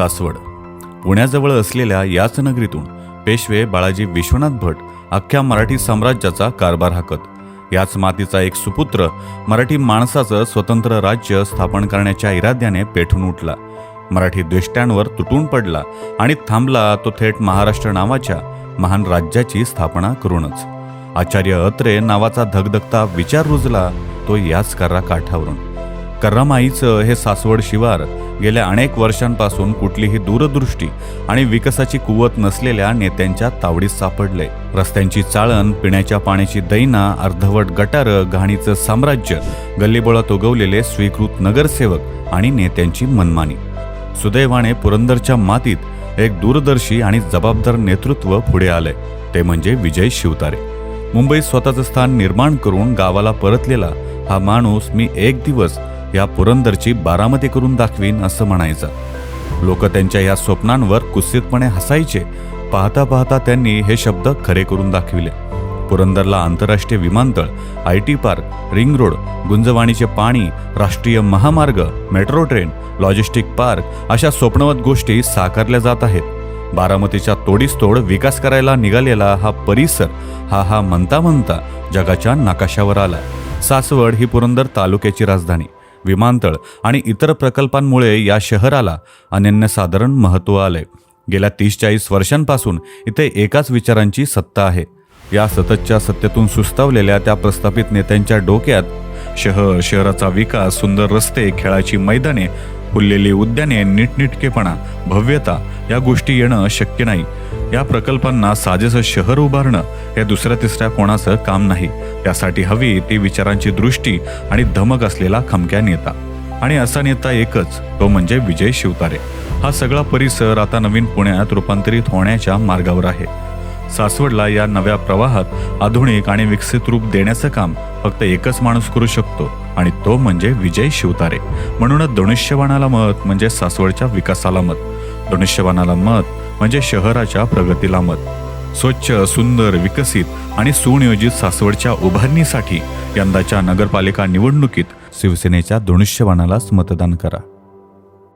सासवड. पुण्याजवळ असलेल्या याच नगरीतून पेशवे बाळाजी विश्वनाथ भट अख्ख्या मराठी साम्राज्याचा कारभार हाकत. याच मातीचा एक सुपुत्र मराठी माणसाचं स्वतंत्र राज्य स्थापन करण्याच्या इराद्याने पेठून उठला. मराठी द्वेष्ट्यांवर तुटून पडला आणि थांबला तो थेट महाराष्ट्र नावाच्या महान राज्याची स्थापना करूनच. आचार्य अत्रे नावाचा धगधगता विचार रुजला तो याच कर्रा काठावरून कर्रामाईचं हे सासवड शिवार गेल्या अनेक वर्षांपासून कुठलीही दूरदृष्टी आणि विकासाची कुवत नसलेल्या नेत्यांच्या तावडीत सापडले. रस्त्यांची चाळण पिण्याच्या पाण्याची दैना अर्धवट गटारं घाणीचं साम्राज्य गल्लीबोळात उगवलेले स्वीकृत नगरसेवक आणि नेत्यांची मनमानी. सुदैवाने पुरंदरच्या मातीत एक दूरदर्शी आणि जबाबदार नेतृत्व पुढे आलंय. ते म्हणजे विजय शिवतारे. मुंबईत स्वतःचं स्थान निर्माण करून गावाला परतलेला हा माणूस मी एक दिवस या पुरंदरची बारामती करून दाखवीन असं म्हणायचं. लोक त्यांच्या या स्वप्नांवर कुस्सितपणे हसायचे. पाहता पाहता त्यांनी हे शब्द खरे करून दाखविले. पुरंदरला आंतरराष्ट्रीय विमानतळ I T park ring road गुंजवाणीचे पाणी राष्ट्रीय महामार्ग मेट्रो ट्रेन लॉजिस्टिक पार्क अशा स्वप्नवत गोष्टी साकारल्या जात आहेत. बारामतीच्या तोडीस तोड विकास करायला निघालेला हा परिसर हा हा म्हणता म्हणता जगाच्या नकाशावर आला. सासवड ही पुरंदर तालुक्याची राजधानी. विमानतळ आणि इतर प्रकल्पांमुळे या शहराला अनन्यसाधारण महत्त्व आले. गेल्या तीस चाळीस वर्षांपासून इथे एकाच विचारांची सत्ता आहे. या सततच्या सत्तेतून सुस्तावलेल्या त्या प्रस्थापित नेत्यांच्या डोक्यात शहर शहराचा विकास सुंदर रस्ते खेळाची मैदाने फुललेली उद्याने नीटनिटकेपणा भव्यता या गोष्टी येणं शक्य नाही. या प्रकल्पांना साजेसं शहर उभारणं हे दुसऱ्या तिसऱ्या कोणाचं काम नाही. त्यासाठी हवी ती विचारांची दृष्टी आणि धमक असलेला खमक्या नेता. आणि असा नेता एकच तो म्हणजे विजय शिवतारे. हा सगळा परिसर आता नवीन पुण्यात रूपांतरित होण्याच्या मार्गावर आहे. सासवडला या नव्या प्रवाहात आधुनिक आणि विकसित रूप देण्याचं काम फक्त एकच माणूस करू शकतो आणि तो म्हणजे विजय शिवतारे. म्हणूनच धनुष्यबाणाला मत म्हणजे सासवडच्या विकासाला मत. धनुष्यबाणाला मत म्हणजे शहराच्या प्रगतीला मत. स्वच्छ सुंदर विकसित आणि सुनियोजित सासवडच्या उभारणीसाठी यंदाच्या नगरपालिका निवडणुकीत शिवसेनेच्या धनुष्यबाणालाच मतदान करा.